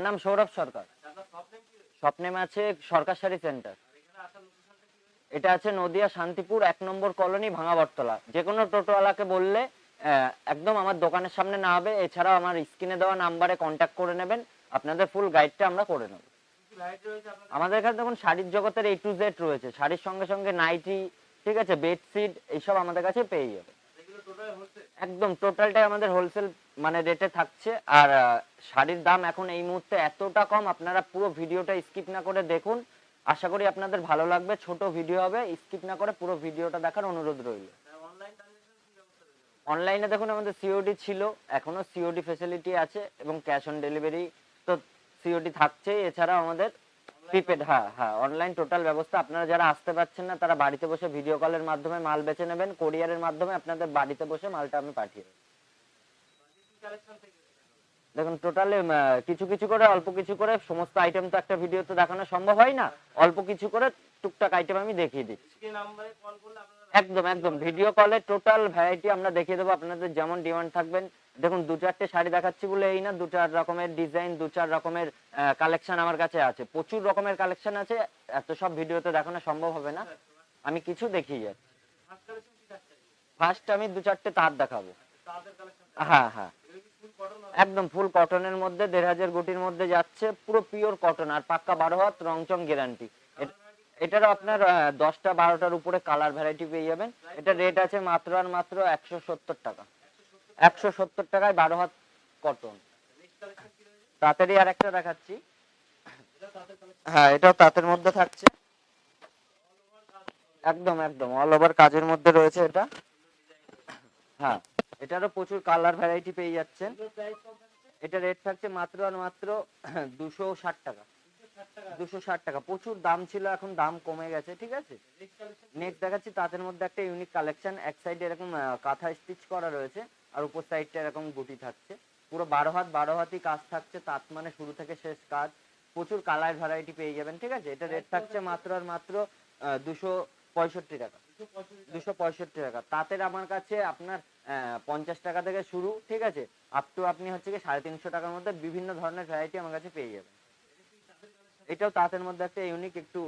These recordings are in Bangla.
আমার নাম সৌরভ সরকার। স্বপ্নেম আছে সরকার শাড়ি সেন্টার এটা আছে নদিয়া শান্তিপুর এক নম্বর কলোনি ভাঙা বটতলা যে কোনো টোটোওয়ালাকে বললে একদম আমার দোকানের সামনে না হবে এছাড়াও আমার স্ক্রিনে দেওয়া নাম্বারে কন্ট্যাক্ট করে নেবেন। আপনাদের ফুল গাইডটা আমরা করে নেব। আমাদের এখানে দেখুন, শাড়ির জগতের এ টু জেড রয়েছে। শাড়ির সঙ্গে সঙ্গে নাইটি, ঠিক আছে, বেডশিট, এইসব আমাদের কাছে পেয়ে যাবে একদম টোটালটাই আমাদের হোলসেল মানে রেটে থাকছে। আর শাড়ির দাম এখন এই মুহূর্তে এতটা কম, আপনারা পুরো ভিডিওটা স্কিপ না করে দেখুন। আশা করি আপনাদের ভালো লাগবে, ছোট ভিডিও হবে স্কিপ না করে পুরো ভিডিওটা দেখার অনুরোধ রইল। অনলাইন দেখুন, আমাদের সিওডি ছিল, এখনও সিওডি ফেসিলিটি আছে এবং ক্যাশ অন ডেলিভারি তো সিওডি থাকছে এছাড়া আমাদের প্রিপেড হ্যাঁ হ্যাঁ অনলাইন টোটাল ব্যবস্থা আপনারা যারা আসতে পারছেন না তারা বাড়িতে বসে ভিডিও কলের মাধ্যমে মাল বেচে নেবেন কোরিয়ারের মাধ্যমে আপনাদের বাড়িতে বসে মালটা আমি পাঠিয়ে দেখুন টোটালি কিছু কিছু করে অল্প কিছু করে সমস্ত আইটেম তো একটা ভিডিওতে দেখানো সম্ভব হয় না অল্প কিছু করে টুকটাক আইটেম আমি দেখিয়ে দিচ্ছি। আপনারা একদম একদম ভিডিও কলে টোটাল ভ্যারাইটি আমরা দেখিয়ে দেবো আপনাদের যেমন ডিমান্ড থাকবেন দেখুন, দু চারটে শাড়ি দেখাচ্ছি বলে এই না, দু চার রকমের ডিজাইন দু চার রকমের কালেকশন আমার কাছে আছে। প্রচুর রকমের কালেকশন আছে, এত সব ভিডিওতে দেখানো সম্ভব হবে না। আমি কিছু দেখিয়ে যাচ্ছি ফার্স্ট আমি দু চারটে তার দেখাবো। হ্যাঁ হ্যাঁ। একদম ফুল কটনের মধ্যে, দেড় হাজার গুটির মধ্যে যাচ্ছে, পুরো পিওর কটন আর পাক্কা বারো হাত, রংচং গ্যারান্টি এটারও আপনার দশটা বারোটার উপরে কালার ভ্যারাইটি পেয়ে যাবেন। এটা রেট আছে মাত্র আর মাত্র একশো সত্তর টাকা। একশো সত্তর টাকায় বারো হাত কটন। নেক্সট কালেকশন কি রয়েছে তাড়াতাড়ি আর একটা দেখাচ্ছি। হ্যাঁ এটাও তাঁতের মধ্যে থাকছে। একদম একদম। অল ওভার কাজের মধ্যে রয়েছে এটা। হ্যাঁ এটারও প্রচুর কালার ভ্যারাইটি পেয়ে যাচ্ছেন। এটা রেট থাকছে মাত্র আর মাত্র দুশো ষাট টাকা। 260 টাকা দুশো ষাট টাকা। প্রচুর দাম ছিল, এখন দাম কমে গেছে, ঠিক আছে? নেক্সট দেখাচ্ছি তাদের মধ্যে একটা ইউনিক কালেকশন এক সাইডে এরকম কাঁথা স্টিচ করা রয়েছে। আর উপর সাইডটা এরকম গুটি থাকছে। পুরো বারো হাত বারো হাতই কাজ থাকছে। তাঁত মানে শুরু থেকে শেষ কাজ। প্রচুর কালার ভ্যারাইটি পেয়ে যাবেন ঠিক আছে? এটা রেট থাকছে মাত্র আর মাত্র দুশো পঁয়ষট্টি টাকা। দুশো পঁয়ষট্টি টাকা। তাঁতের আমার কাছে আপনার পঞ্চাশ টাকা থেকে শুরু ঠিক আছে? আপ টু আপনি হচ্ছে কি সাড়ে তিনশো টাকার মধ্যে বিভিন্ন ধরনের ভ্যারাইটি আমার কাছে পেয়ে যাবেন। এটাও তাঁতের মধ্যে একটা ইউনিক একটু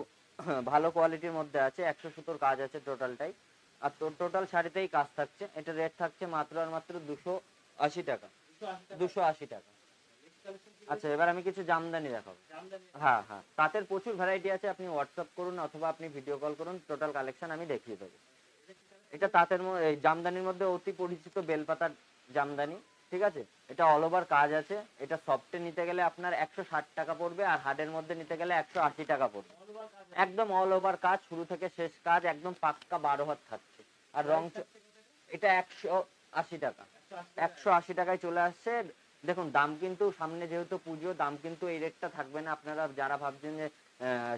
ভালো কোয়ালিটির মধ্যে আছে। একশো সুতোর কাজ আছে টোটালটাই আর টোটাল শাড়িতেই কাজ থাকছে। এটা রেট থাকছে মাত্র আর মাত্র দুশো আশি টাকা। দুশো আশি টাকা। আচ্ছা এবার আমি কিছু জামদানি দেখাবো। হ্যাঁ হ্যাঁ। তাঁতের প্রচুর ভ্যারাইটি আছে, আপনি হোয়াটসঅ্যাপ করুন অথবা আপনি ভিডিও কল করুন টোটাল কালেকশন আমি দেখিয়ে দেবো। এটা তাঁতের জামদানির মধ্যে অতি পরিচিত বেলপাতার জামদানি, ঠিক আছে? এটা অল ওভার কাজ আছে। এটা সফটে নিতে গেলে আপনার একশো ষাট টাকা পড়বে আর হার্ডের মধ্যে নিতে গেলে একশো আশি টাকা পড়বে। একদম অল ওভার কাজ, শুরু থেকে শেষ কাজ, একদম পাক্কা বারো হাত থাকছে। আর রং এটা একশো আশি টাকা। একশো আশি টাকায় চলে আসছে। দেখুন দাম কিন্তু সামনে যেহেতু পুজো দাম কিন্তু এই রেটটা থাকবে না। আপনারা যারা ভাবছেন যে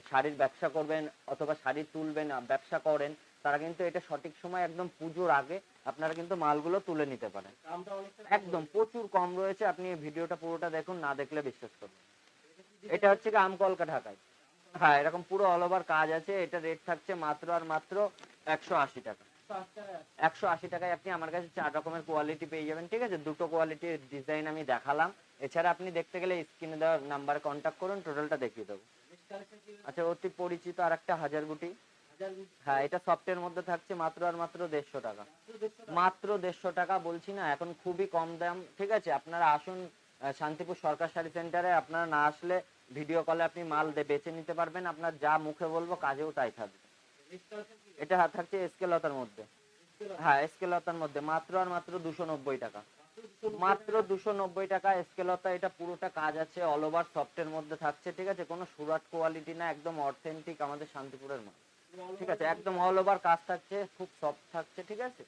শাড়ির ব্যবসা করবেন অথবা শাড়ি তুলবেন ব্যবসা করেন তারা কিন্তু এটা সঠিক সময় একদম পুজোর আগে আপনারা কিন্তু মালগুলো তুলে নিতে পারেন। একদম প্রচুর কম রয়েছে। আপনি ভিডিওটা পুরোটা দেখুন না দেখলে বিশ্বাস করবেন এটা হচ্ছে কি আমকলকা ঢাকায় হ্যাঁ এরকম পুরো অল ওভার কাজ আছে। এটা রেট থাকছে মাত্র আর মাত্র একশো আশি টাকা। একশো আশি টাকায় আপনি আমার কাছে চার রকমের কোয়ালিটি পেয়ে যাবেন, ঠিক আছে? দুটো কোয়ালিটির ডিজাইন আমি দেখালাম। এছাড়া আপনি দেখতে গেলে স্ক্রিনে দেওয়ার নাম্বারে কন্ট্যাক্ট করুন টোটালটা দেখিয়ে দেবো। আচ্ছা অতি পরিচিত আর একটা হাজার গুটি। হ্যাঁ এটা সফটের মধ্যে থাকছে মাত্র আর মাত্র দেড়শো টাকা। মাত্র দেড়শো টাকা বলছি না, এখন খুবই কম দাম, ঠিক আছে? আপনারা আসুন শান্তিপুর সরকার শাড়ি সেন্টারে আপনারা না আসলে ভিডিও কলে আপনি মাল বেচে নিতে পারবেন। আপনার যা মুখে বলব কাজেও তাই থাকবে। এটা থাকছে স্কেলতার মধ্যে। হ্যাঁ স্কেলতার মধ্যে। মাত্র আর মাত্র দুশো নব্বই টাকা। মাত্র দুশো নব্বই টাকা স্কেলতা। এটা পুরোটা কাজ আছে অল ওভার সফটের মধ্যে থাকছে, ঠিক আছে? কোনো সুরাট কোয়ালিটি না, একদম অথেন্টিক আমাদের শান্তিপুরের মাল ঠিক আছে? একদম অল ওভার কাজ থাকছে, খুব সফট থাকছে, ঠিক আছে?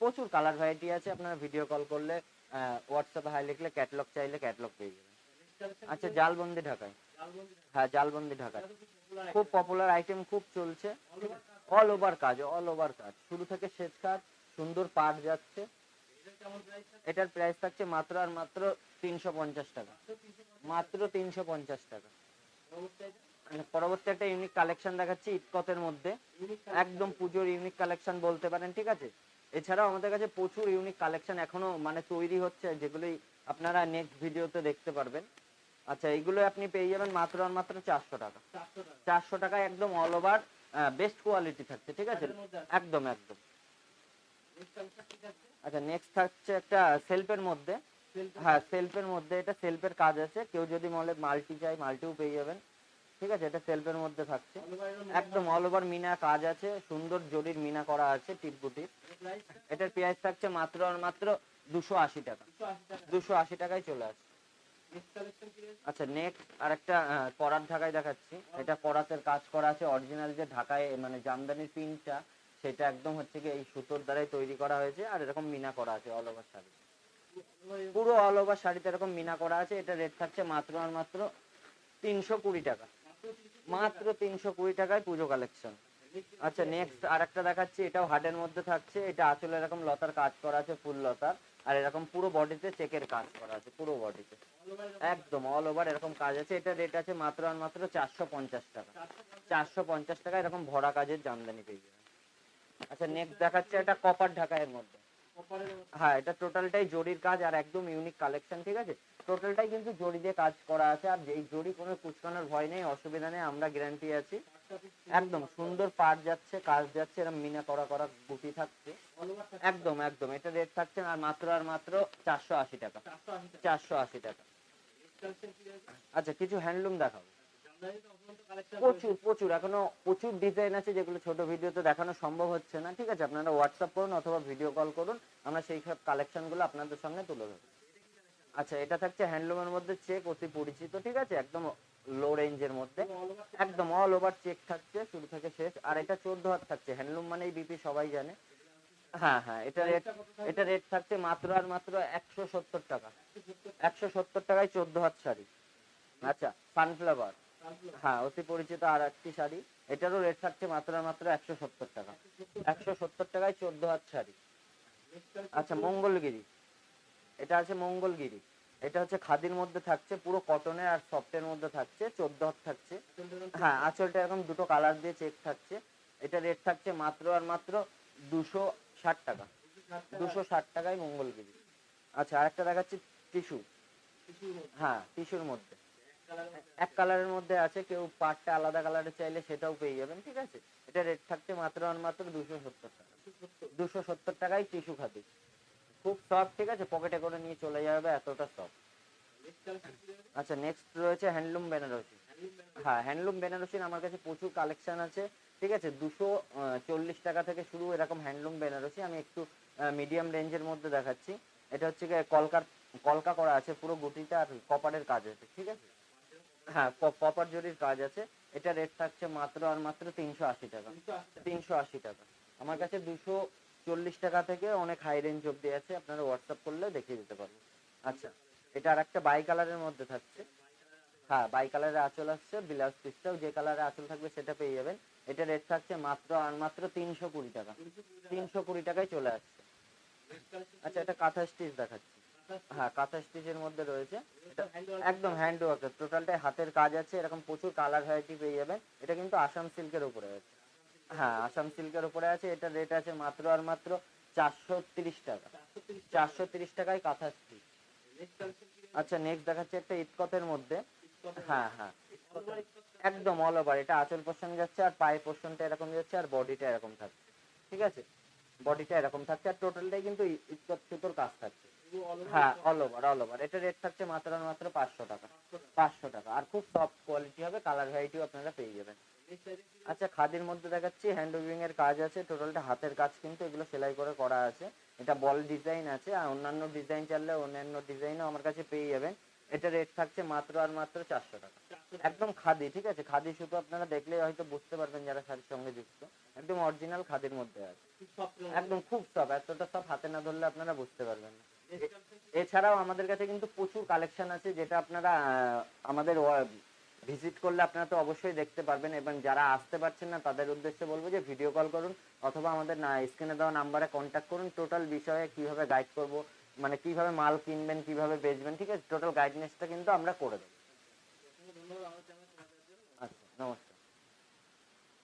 প্রচুর কালার ভ্যারাইটি আছে, আপনারা ভিডিও কল করলে হোয়াটসঅ্যাপে হাই লিখলে ক্যাটলগ চাইলে ক্যাটলগ পেয়ে যাবেন। আচ্ছা জালবন্দি ঢাকায়। হ্যাঁ জালবন্দি ঢাকায় খুব পপুলার আইটেম খুব চলছে। অল ওভার কাজ অল ওভার কাজ শুরু থেকে শেষ কাজ সুন্দর পাট যাচ্ছে। এটার প্রাইস থাকছে? মাত্র আর মাত্র তিনশো পঞ্চাশ টাকা। মাত্র তিনশো পঞ্চাশ টাকা। মানে পরবর্তী একটা ইউনিক কালেকশন দেখাচ্ছি ইটকতের মধ্যে। একদম পুজোর ইউনিক কালেকশন বলতে পারেন ঠিক আছে? এছাড়াও আমাদের কাছে প্রচুর ইউনিক কালেকশন এখনও মানে তৈরি হচ্ছে যেগুলোই আপনারা নেক্সট ভিডিওতে দেখতে পারবেন। আচ্ছা এইগুলো আপনি পেয়ে যাবেন মাত্র আর মাত্র চারশো টাকা। চারশো টাকা। একদম অল ওভার বেস্ট কোয়ালিটি থাকছে ঠিক আছে। একদম একদম। আচ্ছা নেক্সট থাকছে একটা সেলফের মধ্যে। হ্যাঁ সেলফের মধ্যে এটা সেলফের কাজ আছে। কেউ যদি মলে মাল্টি চাই মাল্টিও পেয়ে যাবেন। ঠিক আছে এটা সেলফের মধ্যে থাকছে। একদম অল ওভার মিনা কাজ আছে। সুন্দর জরির মিনা করা আছে টিপগুটির price? এটার পেঁয়াজ থাকছে মাত্র আর মাত্র দুশো আশি টাকা। 280 টাকা। দুশো আশি টাকায় চলে আসছে। আচ্ছা নেক্সট আর একটা করার ঢাকায় দেখাচ্ছি। এটা করাতের কাজ করা আছে। অরিজিনাল যে ঢাকায় মানে জামদানির পিনটা, সেটা একদম হচ্ছে কি এই সুতোর দ্বারাই তৈরি করা হয়েছে, আর এরকম মিনা করা আছে অল ওভার শাড়ি পুরো অল ওভার শাড়িতে এরকম মিনা করা আছে। এটা রেট থাকছে মাত্র আর মাত্র তিনশো কুড়ি টাকা। মাত্র তিনশো কুড়ি টাকায় পুজো কালেকশন আচ্ছা নেক্সট আর একটা দেখাচ্ছি। এটাও হাটের মধ্যে থাকছে। এটা আসলে এরকম লতার কাজ করা আছে, ফুল লতার। আর এরকম পুরো বডিতে চেকের কাজ করা আছে, পুরো বডিতে একদম অল ওভার এরকম কাজ আছে। এটা রেট আছে মাত্র আর মাত্র চারশো পঞ্চাশ টাকা। চারশো পঞ্চাশ টাকা এরকম ভরা কাজের জামদানি পেয়ে যাবেন। আচ্ছা নেক্সট দেখাচ্ছে এটা কপার ঢাকায়ের মধ্যে। হ্যাঁ এটা টোটালটাই জরির কাজ আর একদম ইউনিক কালেকশন ঠিক আছে? টোটালটাই কিন্তু জরি দিয়ে কাজ করা আছে আর এই জরি কোনো কুচকানোর ভয় নেই অসুবিধা নেই আমরা গ্যারান্টি আছি। একদম সুন্দর পাট যাচ্ছে কাজ যাচ্ছে এরকম মিনা করা করা গুটি থাকছে। একদম একদম এটা রেট থাকছে আর মাত্র আর মাত্র চারশো আশি টাকা। চারশো আশি টাকা। আচ্ছা কিছু হ্যান্ডলুম দেখাবো প্রচুর প্রচুর। এখনও প্রচুর ডিজাইন আছে যেগুলো ছোট ভিডিওতে দেখানো সম্ভব হচ্ছে না। ঠিক আছে, আপনারা হোয়াটসঅ্যাপ করুন অথবা ভিডিও কল করুন, আমরা সেই সব কালেকশনগুলো আপনাদের সামনে তুলে ধরবো। আচ্ছা এটা থাকছে হ্যান্ডলুমের মধ্যে চেক অতি পরিচিত, ঠিক আছে? একদম লো রেঞ্জের মধ্যে। একদম অল ওভার চেক থাকছে, শুরু থেকে শেষ। আর এটা চোদ্দ হাত থাকছে। হ্যান্ডলুম মানেই বিপি সবাই জানে। হ্যাঁ হ্যাঁ এটা রেট এটা রেট থাকছে মাত্র আর মাত্র একশো সত্তর টাকা। একশো সত্তর টাকায় চোদ্দ হাত শাড়ি। আচ্ছা সানফ্লাওয়ার হ্যাঁ অতি পরিচিত আর একটি শাড়ি। এটারও রেট থাকছে মাত্র মাত্র একশো সত্তর টাকা। একশো সত্তর টাকায় চোদ্দ হাত শাড়ি। আচ্ছা মঙ্গলগিরি। এটা আছে মঙ্গলগিরি। এটা হচ্ছে খাদির মধ্যে থাকছে, পুরো কটনের আর সফটের মধ্যে থাকছে চোদ্দ হাত থাকছে। হ্যাঁ আঁচলটা এরকম দুটো কালার দিয়ে চেক থাকছে। এটা রেট থাকছে মাত্র আর মাত্র দুশো ষাট টাকা। দুশো ষাট টাকায় মঙ্গলগিরি। আচ্ছা আরেকটা দেখাচ্ছি টিস্যু। হ্যাঁ টিস্যুর মধ্যে। এক কালারের মধ্যে আছে, কেউ পাটটা আলাদা কালারে চাইলে সেটাও পেয়ে যাবেন, ঠিক আছে? এটা রেট থাকছে মাত্র আর মাত্র দুশো সত্তর টাকা। দুশো সত্তর টাকায় টিস্যু খাদি খুব সফট ঠিক আছে? পকেটে করে নিয়ে চলে যাবে, এতটা সফট আচ্ছা নেক্সট রয়েছে হ্যান্ডলুম বেনারসি হ্যাঁ হ্যান্ডলুম বেনারসির আমার কাছে প্রচুর কালেকশন আছে, ঠিক আছে? দুশো চল্লিশ টাকা থেকে শুরু এরকম হ্যান্ডলুম বেনারসি আমি একটু মিডিয়াম রেঞ্জের মধ্যে দেখাচ্ছি। এটা হচ্ছে কলকার, কলকা করা আছে, পুরো গুটিটা আর কপারের কাজ আছে, ঠিক আছে? হ্যাঁ কপার জরির কাজ আছে। এটা রেট থাকছে মাত্র আর মাত্র তিনশো আশি টাকা। তিনশো আশি টাকা। আমার কাছে দুশো চল্লিশ টাকা থেকে অনেক হাই রেঞ্জ অব্দি আছে। আপনারা হোয়াটসঅ্যাপ করলে দেখিয়ে দিতে পারব। আচ্ছা এটা আর একটা বাই কালারের মধ্যে থাকছে। হ্যাঁ বাই কালারের আঁচল আসছে ব্লাউজ পিসটাও যে কালারের আঁচল থাকবে সেটা পেয়ে যাবেন। এটা রেট থাকছে মাত্র আর মাত্র তিনশো কুড়ি টাকা। তিনশো কুড়ি টাকায় চলে আসছে। আচ্ছা এটা কাঁথা স্টিচ দেখাচ্ছি। হ্যাঁ কাঁথা স্টিচের মধ্যে রয়েছে। একদম হ্যান্ড ওয়ার্কের টোটালটাই হাতের কাজ আছে, এরকম প্রচুর কালার ভ্যারাইটি পেয়ে যাবেন। এটা কিন্তু আসাম সিল্কের উপরে আছে। হ্যাঁ আসাম সিল্কের উপরে আছে। এটা রেট আছে মাত্র আর মাত্র চারশো তিরিশ টাকা। চারশো তিরিশ টাকায় কাঁথা স্টিচ আচ্ছা নেক্সট দেখাচ্ছে একটা ইটকতের মধ্যে। হ্যাঁ হ্যাঁ। একদম অল ওভার এটা আঁচল পোর্শন যাচ্ছে আর পায়ের পোর্শনটা এরকম যাচ্ছে আর বডিটা এরকম থাকছে। ঠিক আছে? বডিটা এরকম থাকছে আর টোটালটাই কিন্তু ই- ইটকত সুতোর কাজ থাকছে। হ্যাঁ থাকছে মাত্র মাত্র পাঁচশো টাকা। পাঁচশো টাকা। আর খুব হবে আপনারা পেয়ে যাবেন। আচ্ছা খাদির মধ্যে দেখাচ্ছি এর কাজ আছে হাতের কাজ কিন্তু এগুলো সেলাই করে করা আছে। এটা বল ডিজাইন আছে, আর অন্যান্য ডিজাইন চাইলে অন্যান্য ডিজাইনও আমার কাছে পেয়ে যাবেন। এটা রেট থাকছে মাত্র আর মাত্র চারশো টাকা। একদম খাদি, ঠিক আছে? খাদি শুধু আপনারা দেখলে হয়তো বুঝতে পারবেন যারা শাড়ির সঙ্গে যুক্ত। একদম অরিজিনাল খাদির মধ্যে আছে। একদম খুব সব এতটা সব হাতে না ধরলে আপনারা বুঝতে পারবেন না। এছাড়াও আমাদের কাছে কিন্তু প্রচুর কালেকশন আছে যেটা আপনারা আমাদের ভিজিট করলে আপনারা তো অবশ্যই দেখতে পারবেন এবং যারা আসতে পারছেন না তাদের উদ্দেশ্যে বলব যে ভিডিও কল করুন অথবা আমাদের না স্ক্রিনে দেওয়া নাম্বারে কন্ট্যাক্ট করুন টোটাল বিষয়ে কীভাবে গাইড করব মানে কীভাবে মাল কিনবেন, কীভাবে বেচবেন, ঠিক আছে? টোটাল গাইডনেসটা কিন্তু আমরা করে দেবো। আচ্ছা নমস্কার।